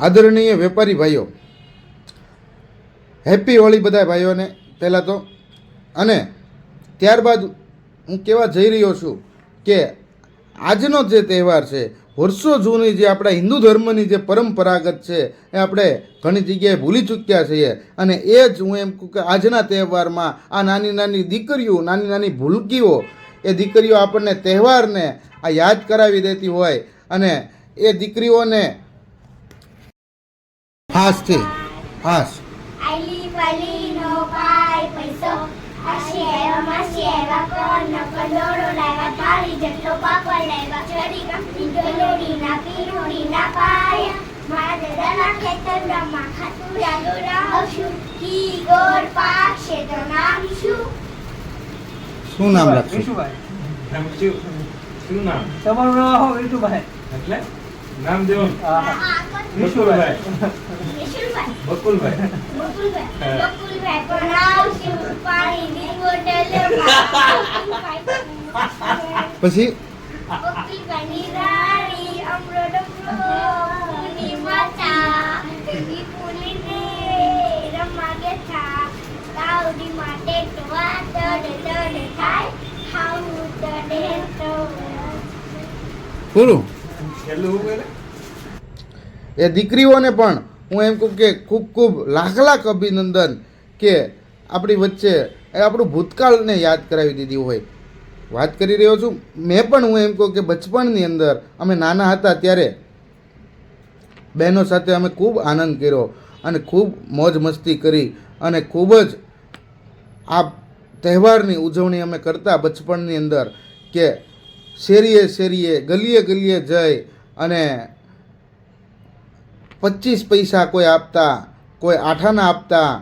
આદરણીય વેપારી ભાઈઓ હેપી હોળી બધા ભાઈઓને પહેલાં તો. અને ત્યારબાદ હું કહેવા જઈ રહ્યો છું કે આજનો જે તહેવાર છે, વર્ષો જૂની જે આપણા હિન્દુ ધર્મની જે પરંપરાગત છે, એ આપણે ઘણી જગ્યાએ ભૂલી ચૂક્યા છીએ. અને એ જ હું એમ કહું કે આજના તહેવારમાં આ નાની નાની દીકરીઓ, નાની નાની ભૂલકીઓ, એ દીકરીઓ આપણને તહેવારને આ યાદ કરાવી દેતી હોય. અને એ દીકરીઓને ફાસ્ટથી હાસ આલી પાલી નો પાય પૈસો આશિયા માશિયા કોણ કંદોડો લાવ્યા થાળી જેટલો પાપડ લાવ્યા ચરી કંપની ગલોડી ના પીરોડી ના પાયા મારા દાદાના ખેતરમાં ખાતુરા દોરાવશું કી ગોળ પાકશે તો નામ શું શું નામ રાખશું શું શું નામ? તમારું નામ? વિશુભાઈ એટલે? નામ દેવાનું? હા. વિશુભાઈ બકુલભાઈ. બકુલભાઈ. બકુલભાઈ પણ આવશું પછી? પૂરું એ દીકરીઓને પણ હું એમ કહું કે ખૂબ ખૂબ લાખ લાખ અભિનંદન કે આપણી વચ્ચે એ આપણું ભૂતકાળને યાદ કરાવી દીધી હોય. વાત કરી રહ્યો છું. મેં પણ હું એમ કહું કે બચપણની અંદર અમે નાના હતા ત્યારે બહેનો સાથે અમે ખૂબ આનંદ કર્યો અને ખૂબ મોજ મસ્તી કરી અને ખૂબ જ આ તહેવારની ઉજવણી અમે કરતા બચપણની અંદર કે શેરીએ શેરીએ, ગલીએ ગલીએ જઈ અને પચીસ પૈસા કોઈ આપતા, કોઈ આઠાના આપતા,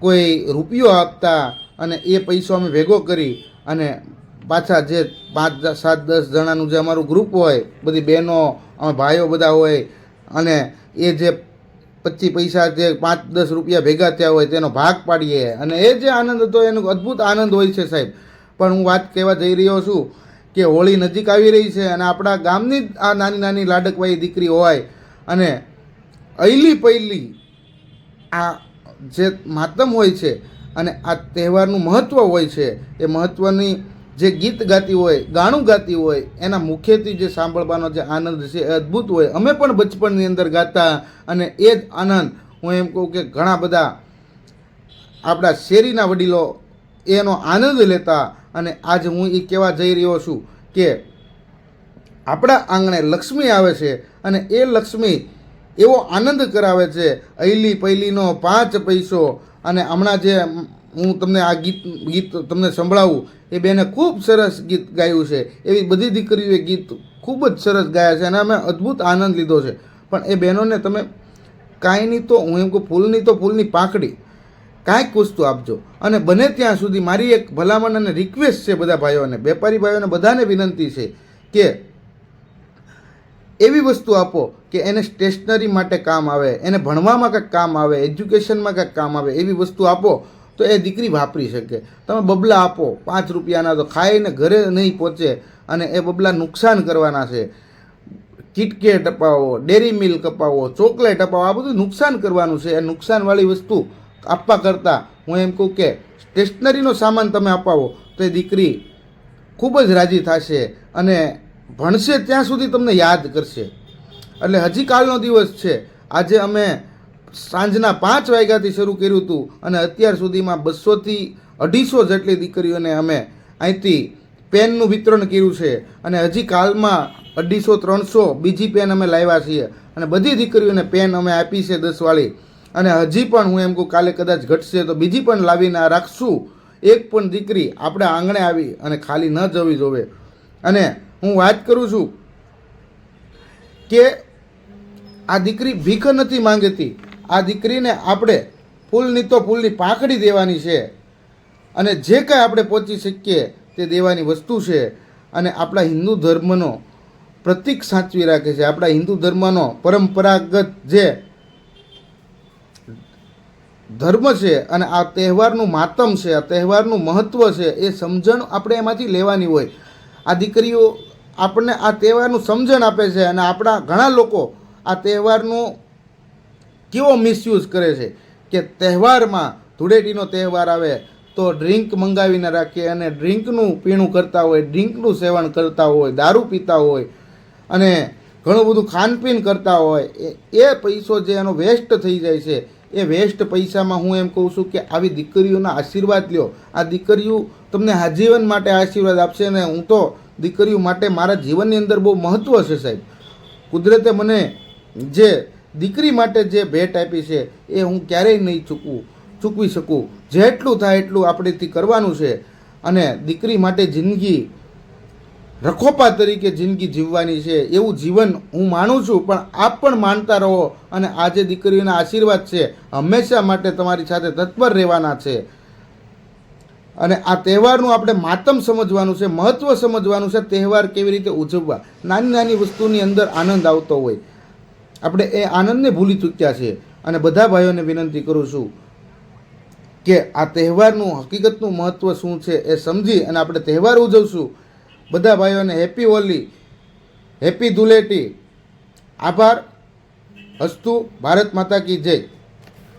કોઈ રૂપિયો આપતા અને એ પૈસો અમે ભેગો કરી અને પાછા જે પાંચ, સાત, દસ જણાનું જે અમારું ગ્રુપ હોય, બધી બહેનો, અમે ભાઈઓ બધા હોય અને એ જે પચીસ પૈસા જે પાંચ, દસ રૂપિયા ભેગા થયા હોય તેનો ભાગ પાડીએ અને એ જે આનંદ હતો, એનો અદ્ભુત આનંદ હોય છે સાહેબ. પણ હું વાત કહેવા જઈ રહ્યો છું કે હોળી નજીક આવી રહી છે અને આપણા ગામની જ આ નાની નાની લાડકવાઈ દીકરી હોય અને અયલી પૈલી આ જે માતમ હોય છે અને આ તહેવારનું મહત્ત્વ હોય છે, એ મહત્ત્વની જે ગીત ગાતી હોય, ગાણું ગાતી હોય, એના મુખ્યથી જે સાંભળવાનો જે આનંદ છે, એ અદ્ભુત હોય. અમે પણ બચપણની અંદર ગાતા અને એ જ આનંદ હું એમ કહું કે ઘણા બધા આપણા શેરીના વડીલો એનો આનંદ લેતા અને આજ હું એ કહેવા જઈ રહ્યો છું કે આપણા આંગણે લક્ષ્મી આવે છે અને એ લક્ષ્મી એવો આનંદ કરાવે છે અહીલી પહેલીનો પાંચ પૈસો. અને હમણાં જે હું તમને આ ગીત ગીત તમને સંભળાવું, એ બેને ખૂબ સરસ ગીત ગાયું છે. એવી બધી દીકરીઓએ ગીત ખૂબ જ સરસ ગાયા છે અને અમે અદ્ભુત આનંદ લીધો છે. પણ એ બહેનોને તમે કાંઈ નહીં તો, હું એમ કહું, ફૂલની તો ફૂલની પાંખડી કાંઈક વસ્તુ આપજો. અને બને ત્યાં સુધી મારી એક ભલામણ અને રિક્વેસ્ટ છે બધા ભાઈઓને, વેપારી ભાઈઓને બધાને વિનંતી છે કે એવી વસ્તુ આપો કે એને સ્ટેશનરી માટે કામ આવે, એને ભણવામાં કંઈક કામ આવે એજ્યુકેશનમાં કંઈક કામ આવે, એવી વસ્તુ આપો તો એ દીકરી વાપરી શકે. તમે બબલા આપો, પાંચ રૂપિયાના તો ખાઈને ઘરે નહીં પહોંચે અને એ બબલા નુકસાન કરવાના છે. કિટકેટ અપાવો, ડેરી મિલ્ક અપાવો, ચોકલેટ અપાવો, આ બધું નુકસાન કરવાનું છે. એ નુકસાનવાળી વસ્તુ આપવા કરતાં હું એમ કહું કે સ્ટેશનરીનો સામાન તમે અપાવો તો એ દીકરી ખૂબ જ રાજી થશે અને ભણશે ત્યાં સુધી તમને યાદ કરશે. એટલે હજી કાલનો દિવસ છે. આજે અમે સાંજના પાંચ વાગ્યાથી શરૂ કર્યું હતું અને અત્યાર સુધીમાં બસોથી અઢીસો જેટલી દીકરીઓને અમે અહીંથી પેનનું વિતરણ કર્યું છે અને હજી કાલમાં અઢીસો, ત્રણસો બીજી પેન અમે લાવ્યા છીએ અને બધી દીકરીઓને પેન અમે આપી છે દસવાળી. અને હજી પણ હું એમ કહું, કાલે કદાચ ઘટશે તો બીજી પણ લાવીને રાખશું. એક પણ દીકરી આપણે આંગણે આવી અને ખાલી ન જવી જોવે. અને હું વાત કરું છું કે આ દીકરી ભીખ નથી માંગતી. આ દીકરીને આપણે ફૂલની તો ફૂલની પાંખડી દેવાની છે. અને જે કાંઈ આપણે પહોંચી શકીએ તે દેવાની વસ્તુ છે. અને આપણા હિન્દુ ધર્મનો પ્રતિક સાચવી રાખે છે. આપણા હિન્દુ ધર્મનો પરંપરાગત જે ધર્મ છે અને આ તહેવારનું માતમ છે, આ તહેવારનું મહત્ત્વ છે, એ સમજણ આપણે એમાંથી લેવાની હોય. આ દીકરીઓ આપણને આ તહેવારનું સમજણ આપે છે અને આપણા ઘણા લોકો આ તહેવારનું કેવો મિસયુઝ કરે છે કે તહેવારમાં ધૂળેટીનો તહેવાર આવે તો ડ્રિંક મંગાવીને રાખીએ અને ડ્રિંકનું પીણું કરતા હોય ડ્રિંકનું સેવન કરતા હોય, દારૂ પીતા હોય અને ઘણું બધું ખાનપીન કરતા હોય, એ પૈસો જે એનો વેસ્ટ થઈ જાય છે એ વેસ્ટ પૈસામાં હું એમ કહું છું કે આવી દીકરીઓના આશીર્વાદ લ્યો. આ દીકરીઓ તમને આજીવન માટે આશીર્વાદ આપશે અને હું તો દીકરીઓ માટે મારા જીવનની અંદર બહુ મહત્ત્વ છે સાહેબ. કુદરતે મને જે દીકરી માટે જે ભેટ આપી છે એ હું ક્યારેય નહીં ચૂકવું, ચૂકવી શકું. જેટલું થાય એટલું આપણેથી કરવાનું છે. અને દીકરી માટે જિંદગી રખોપા તરીકે જિંદગી જીવવાની છે. એવું જીવન હું માનું છું, પણ આપ પણ માનતા રહો અને આ જે દીકરીઓના આશીર્વાદ છે. હંમેશા માટે તમારી સાથે તત્પર રહેવાના છે. અને આ તહેવારનું આપણે માતમ સમજવાનું છે મહત્ત્વ સમજવાનું છે, તહેવાર કેવી રીતે ઉજવવા. નાની નાની વસ્તુની અંદર આનંદ આવતો હોય. આપણે એ આનંદને ભૂલી ચૂક્યા છે અને બધા ભાઈઓને વિનંતી કરું છું કે આ તહેવારનું હકીકતનું મહત્ત્વ શું છે એ સમજી અને આપણે તહેવાર ઉજવશું. બધા ભાઈઓને હેપી હોલી હેપી ધુલેટી આભાર. હસ્તુ ભારત માતા કી જય.